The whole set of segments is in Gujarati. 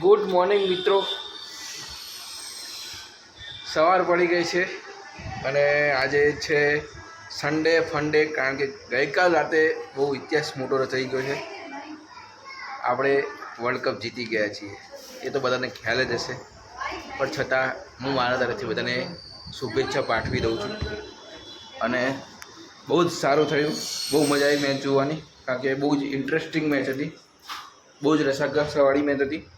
ગુડ મોર્નિંગ મિત્રો. સવાર પડી ગઈ છે અને આજે છે સન્ડે ફંડે કારણ કે ગઈકાલ રાતે બહુ ઇતિહાસ મોટો થઈ ગયો છે. આપણે વર્લ્ડ કપ જીતી ગયા છીએ. એ તો બધાને ખ્યાલ જ હશે. પણ છતાં હું મારા તરફથી બધાને શુભેચ્છા પાઠવી દઉં છું. અને બહુ જ સારું થયું. બહુ મજા આવી મેચ જોવાની. કારણ કે બહુ જ ઇન્ટરેસ્ટિંગ મેચ હતી. બહુ જ રસાકસાવાળી મેચ હતી.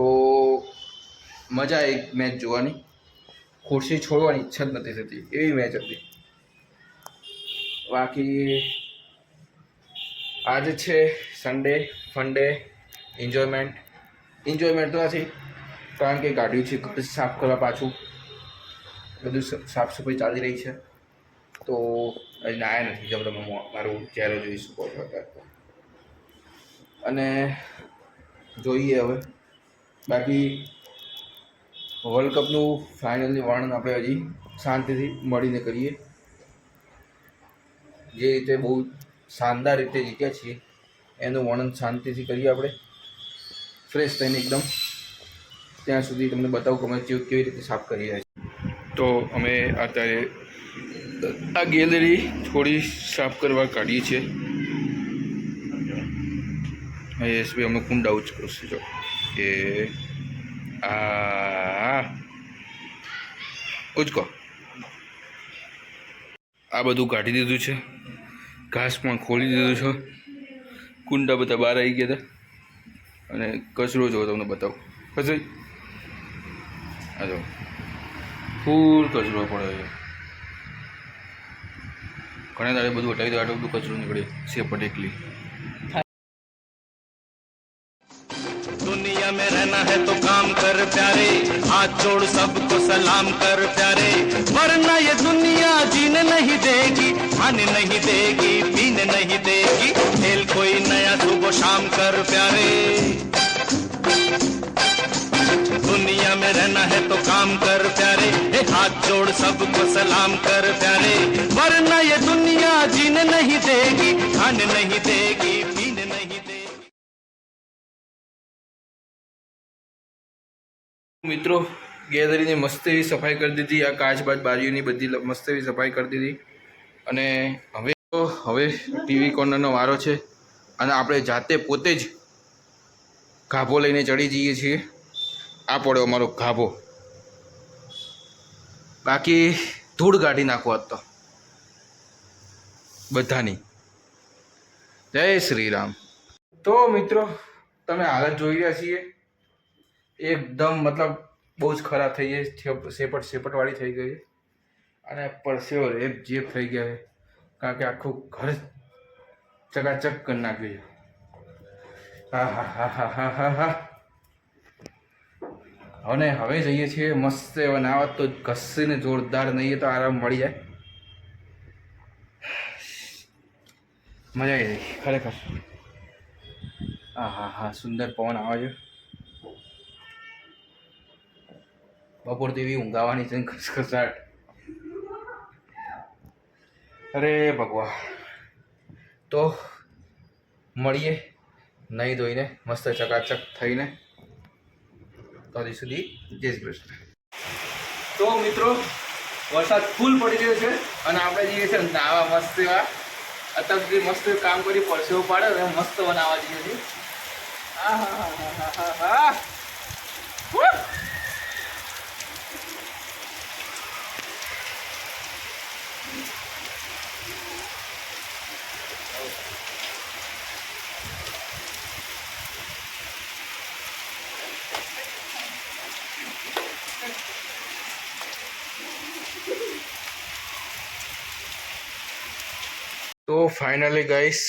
તો મજા આવી મેચ જોવાની. ખુરશી છોડવાની ઈચ્છા જ નથી થતી. એવી મેચ હતી. બાકી આજે છે સન્ડે ફંડે એન્જોયમેન્ટ એન્જોયમેન્ટ તો નથી, કારણ કે ગાડીઓ છે સાફ કરવા પાછું. બધું સાફ સફાઈ ચાલી રહી છે. તો હજી નાયા નથી જબ તમે મારું ચહેરો જોઈ શકો છો અને જોઈએ હવે. બાકી વર્લ્ડ કપનું ફાઇનલની વર્ણન આપણે હજી શાંતિથી મળીને કરીએ. જે રીતે બહુ શાનદાર રીતે જીત્યા છીએ, એનું વર્ણન શાંતિથી કરીએ આપણે. ફ્રેશ થઈને એકદમ ત્યાં સુધી તમને બતાવું કે અમે ચીવ કેવી રીતે સાફ કરી રહ્યા છીએ. તો અમે અત્યારે આ ગેલેરી થોડી સાફ કરવા કાઢીએ છીએ. યશભાઈ અમે કુંડા ઉચ્ચ કરશું, જો. કે, આ ઉચકો આ બધું કાઢી દીધું છે. ઘાસ પણ ખોલી દીધું છે. કુંડા બધા બહાર આવી ગયા હતા. અને કચરો જો તમને બતાવું. પછી આ જો. ફૂલ કચરો પડ્યો છે. ઘણા દાડે બધું હટાવી દો, આટલું બધું કચરો નીકળે સેપટ એકલી. कर प्यारे, हाथ जोड़ सबको सलाम कर प्यारे। वरना ये दुनिया जीने नहीं देगी खाने नहीं देगी, पीने नहीं देगी। खेल कोई नया सुबह शाम कर प्यारे। दुनिया में रहना है तो काम कर प्यारे हाथ जोड़ सबको सलाम कर प्यारे। वरना ये दुनिया जीने नहीं देगी खाने नहीं देगी મિત્રો, ગેલેરીની મસ્ત એવી સફાઈ કરી દીધી, આ કાચ બાજ બારીઓની બધી મસ્ત એવી સફાઈ કરી દીધી. અને હવે તો, હવે ટીવી કોર્નરનો વારો છે અને આપણે જાતે પોતે જ ગાભો લઈને ચડી જઈએ છીએ. આ પડ્યો અમારો ગાભો. બાકી ધૂળ કાઢી નાખો આજ તો. બધાની. જય શ્રી રામ. તો મિત્રો, તમે હાલત જોઈ રહ્યા છીએ. એકદમ મતલબ બહુ જ ખરાબ થઈ ગઈ સેપટ સેપટવાળી થઈ ગઈ અને પરસેવો રેપ જેપ થઈ ગયા કારણ કે આખું ઘર ચકાચક કરી નાખ્યું હા હા હા હા હા હા હા. અને હવે જઈએ છીએ મસ્ત એવા નાવા, તો ઘસીને જોરદાર નહીં તો આરામ મળી જાય. મજા આવી જાય ખરેખર. હા હા હા, સુંદર પવન આવે છે. બપોર તેવી ઊંઘાવાની છે ખસખસાટ અરે ભગવાન. તો મળીએ નહીં ધોઈને, મસ્ત ચકાચક થઈને. ત્યાં સુધી જય શ્રી કૃષ્ણ. તો મિત્રો, વરસાદ ફૂલ પડી રહ્યો છે અને આપણે જઈએ છીએ નાવા મસ્ત એવા. અત્યાર સુધી મસ્ત કામ કરી પરસેવો પાડે અને મસ્ત બનાવવા જઈએ છીએ. આ હા હા હા હા હા હા ફાઇનલી ગઈશ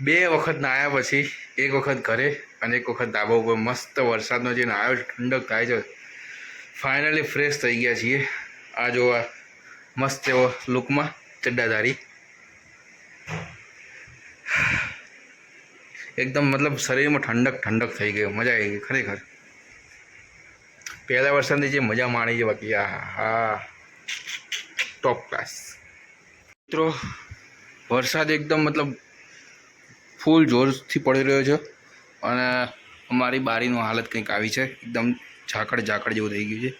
બે વખત નાહ્યા પછી, એક વખત ઘરે અને એક વખત ધાબા ઉપર મસ્ત વરસાદનો જે નાયો ઠંડક થાય છે ફાઇનલી ફ્રેશ થઈ ગયા છીએ. આ જોવા મસ્ત એવો લુકમાં ચડ્ડાધારી. એકદમ મતલબ શરીરમાં ઠંડક ઠંડક થઈ ગઈ. મજા આવી ગઈ ખરેખર. પહેલા વરસાદની જે મજા માણી છે બાકી. આ હા ટોપ ક્લાસ મિત્રો વરસાદ એકદમ મતલબ ફૂલ જોરથી પડી રહ્યો છે અને અમારી બારીનું હાલત કંઈક આવી છે. એકદમ ઝાકળ ઝાકળ જેવું થઈ ગયું છે.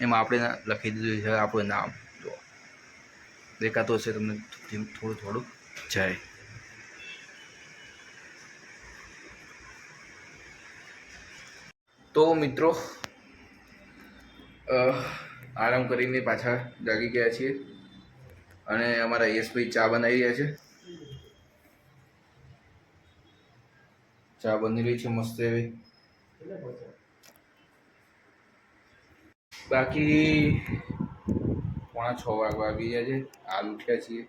એમાં આપણે લખી દીધું છે આપણું નામ. જો. દેખાતું હશે તમને થોડું થોડું. જાય. તો મિત્રો આરામ કરીને પાછા જાગી ગયા છીએ. અને અમારા યશભાઈ ચા બનાવી રહ્યા છે. ચા બની રહી છે મસ્ત એવી. બાકી પોણા છ વાગે વાગી ગયા છે. હાલ ઉઠ્યા છીએ.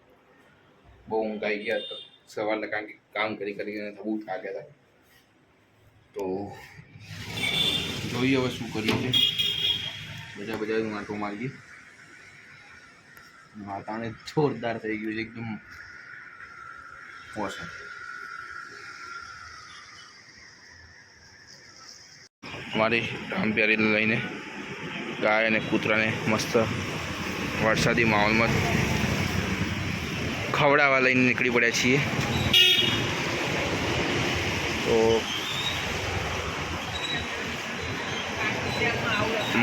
બહુ ઊંઘ આવી ગયા તો સવારના કારણ કે, કામ કરી કરીને બહુ થાક્યા હતા. તો જોઈએ હવે શું કરીએ છીએ. બધા બધા માટો મારીએ. વાતાવરણ જોરદાર થઈ ગયું છે, એકદમ મોસમ મારી રામપ્યારી લઈને ગાય અને કૂતરાને મસ્ત વરસાદી માહોલમાં ખવડાવવા લઈને નીકળી પડ્યા છીએ. તો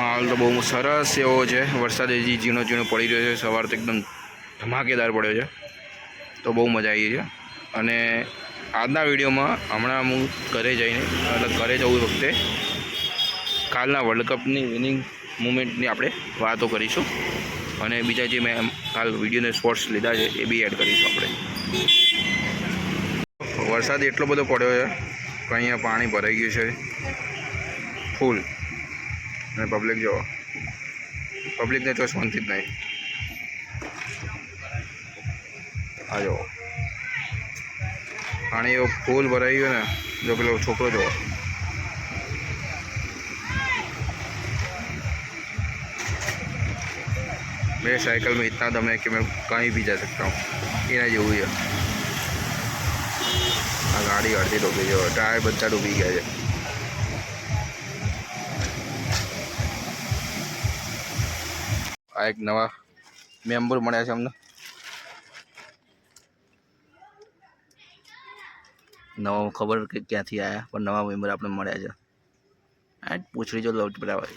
માહોલ તો બહુ સરસ એવો છે. વરસાદ હજી ઝીણો ઝીણો પડી રહ્યો છે. સવાર તો એકદમ ધમાકેદાર પડ્યો છે. તો બહુ મજા આવી છે. અને આજના વિડીયોમાં હમણાં હું ઘરે જઈને એટલે ઘરે જવું વખતે કાલના વર્લ્ડ કપની વિનિંગ મુમેન્ટની આપણે વાતો કરીશું. અને બીજા જે મેં કાલ વિડીયોને સ્પોર્ટ્સ લીધા છે, એ બી એડ કરીશું આપણે. વરસાદ એટલો બધો પડ્યો છે કે અહીંયા પાણી ભરાઈ ગયું છે. ફૂલ અને પબ્લિક જો પબ્લિકને તો શાંતિ જ નહીં આ જો પાણી એવો ફૂલ ભરાઈ ગયો ને જો પેલો છોકરો જો मेरे साइकिल में इतना दम है कि मैं कहीं भी जा सकता हूँ એના જેવું છે આ ગાડી અડધી ડૂબી ગયો ટાયર બધા ડૂબી ગયા છે આ એક નવા મેમ્બર મળ્યા છે અમને. નવા ખબર કે ક્યાંથી આવ્યા પણ નવા મેમ્બર આપણે મળ્યા છે. આ પૂછડી જો લવટ બરાબર.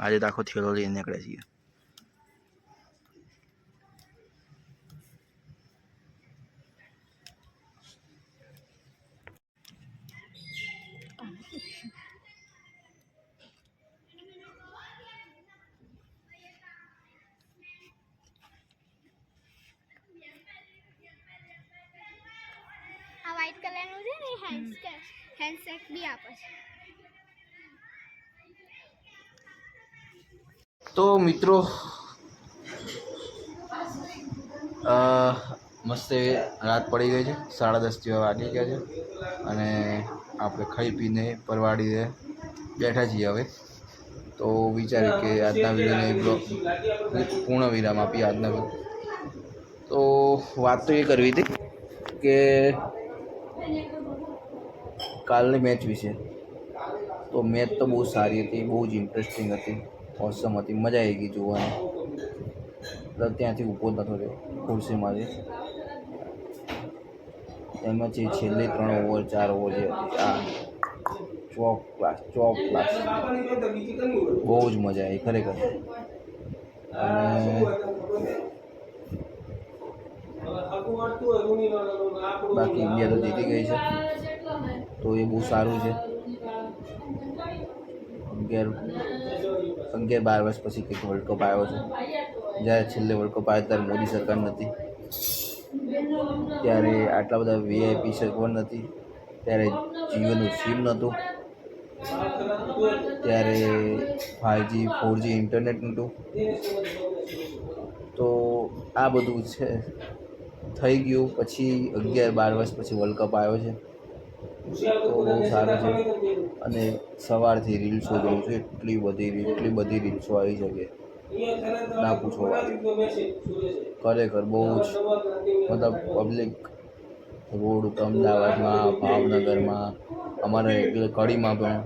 આજે તો આખો થેલો લઈને નીકળ્યા છીએ. વ્હાઈટ કલરનું છે ને હેન્ડ હેન્ડસેટ બી આપે છે. તો મિત્રો મસ્ત રાત પડી ગઈ છે. સાડા દસ જેવા વાગી ગયા છે. અને આપણે ખાઈ પીને પરવાડીને બેઠા છીએ હવે. તો વિચાર્યું કે આજના વિડીયોને પૂર્ણ વિરામ આપી આજના તો વાત તો એ કરવી હતી કે કાલની મેચ વિશે. તો મેચ તો બહુ સારી હતી, બહુ જ ઇન્ટરેસ્ટિંગ હતી ઓસમ હતી, મજા આવી ગઈ જોવાની. ત્યાંથી ઊભો નતો રહ્યો, ખુરશીમાંથી. એમાં જે છેલ્લી ત્રણ ઓવર ચાર ઓવર જે આ ચોક ક્લાસ ચોક ક્લાસ બહુ જ મજા આવી, ખરેખર. અને બાકી ઇન્ડિયા તો જીતી ગઈ છે. તો એ બહુ સારું છે. અગિયાર અગિયાર બાર વર્ષ પછી કંઈક વર્લ્ડ કપ આવ્યો છે. જ્યારે છેલ્લે વર્લ્ડ કપ આવ્યો ત્યારે મોદી સરકાર નથી. ત્યારે આટલા બધા વીઆઈપી સગવડ નથી. ત્યારે જીઓનું સિમ નહોતું. ત્યારે ફાઇવજી ફોરજી ઇન્ટરનેટ નહોતું. તો આ બધું છે. થઈ ગયું. પછી અગિયાર, બાર વર્ષ પછી વર્લ્ડ કપ આવ્યો છે. તો બહુ સારું છે. અને સવારથી રીલ્સો જોઉં છું. એટલી બધી એટલી બધી રીલ્સો આવી છે કે ના પૂછો ખરેખર બહુ જ મતલબ પબ્લિક રોડ અમદાવાદમાં, ભાવનગરમાં, અમારે એટલે કડીમાં પણ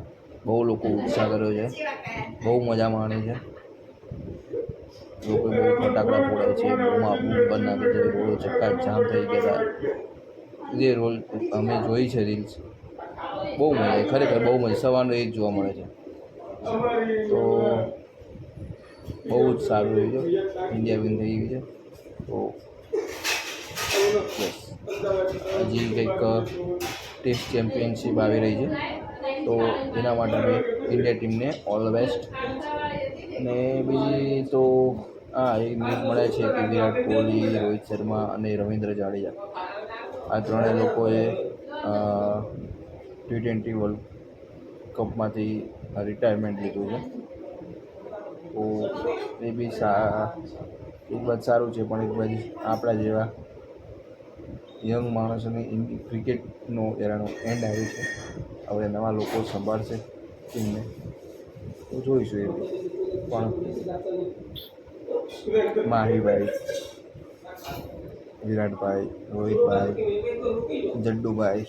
બહુ લોકો ઉત્સાહ કર્યો છે. બહુ મજા માણે છે. લોકો બહુ ફટાકડા ફોડે છે બૂમા બૂમ કરી નાખે છે રોડો ચક્કા જામ થઈ ગયા જે રોલ અમે જોઈ છે રીલ્સ. બહુ મજા ખરેખર બહુ મજા, સવારનું એ જ જોવા મળે છે. તો બહુ જ સારું રહ્યું છે, ઇન્ડિયા વિન થઈ ગયું છે તો હજી કંઈક ટેસ્ટ ચેમ્પિયનશિપ આવી રહી છે. તો એના માટે અમે ઇન્ડિયા ટીમને ઓલ બેસ્ટ. અને બીજી તો આ એ ન્યૂઝ મળે છે કે વિરાટ કોહલી, રોહિત શર્મા અને રવિન્દ્ર જાડેજા આ ત્રણેય લોકોએ ટી ટ્વેન્ટી વર્લ્ડ કપમાંથી રિટાયરમેન્ટ લીધું છે. તો એ બી સા એક બાજુ સારું છે, પણ એક બાજુ આપણા જેવા યંગ માણસોની ક્રિકેટનો એરાનો એન્ડ આવ્યો છે. હવે નવા લોકો સંભાળશે ટીમને તો જોઈશું એ. પણ માહીભાઈ. વિરાટભાઈ, રોહિતભાઈ, જડ્ડુભાઈ.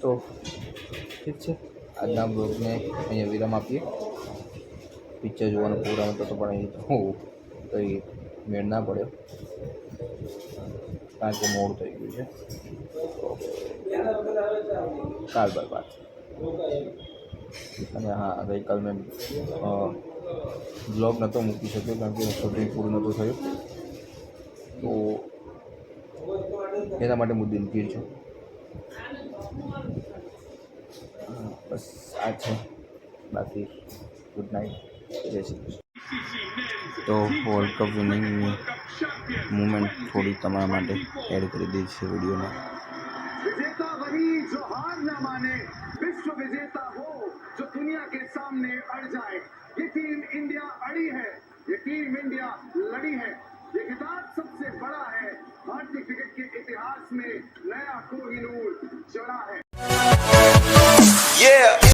તો, ઠીક છે. આજના બ્લોગને અહીંયા વિરામ આપીએ. પિક્ચર જોવાનો પ્રોગ્રામ હતો તો પણ અહીં તો કંઈ મેળ ના પડ્યો. કારણ કે મોડ થઈ ગયું છે. સારું બાર બાદ અને હા ગઈકાલ મેં બ્લોગ નહોતો મૂકી શક્યો કારણ કે શૂટિંગ પૂરું નહોતું થયું. તો એના માટે હું દિલગીર છું. બસ આ છે. બાકી ગુડ નાઇટ. જય શ્રી કૃષ્ણ. તો વર્લ્ડ કપ વિનિંગની મુમેન્ટ થોડી તમારા માટે એડ કરી દીધી છે વિડીયોમાં विजेता वही जो हार न माने विश्व विजेता हो जो दुनिया के सामने अड़ जाए ये टीम इंडिया अड़ी है ये टीम इंडिया लड़ी है ये खिताब सबसे बड़ा है भारतीय क्रिकेट के इतिहास में नया कोहिनूर चढ़ा है Yeah.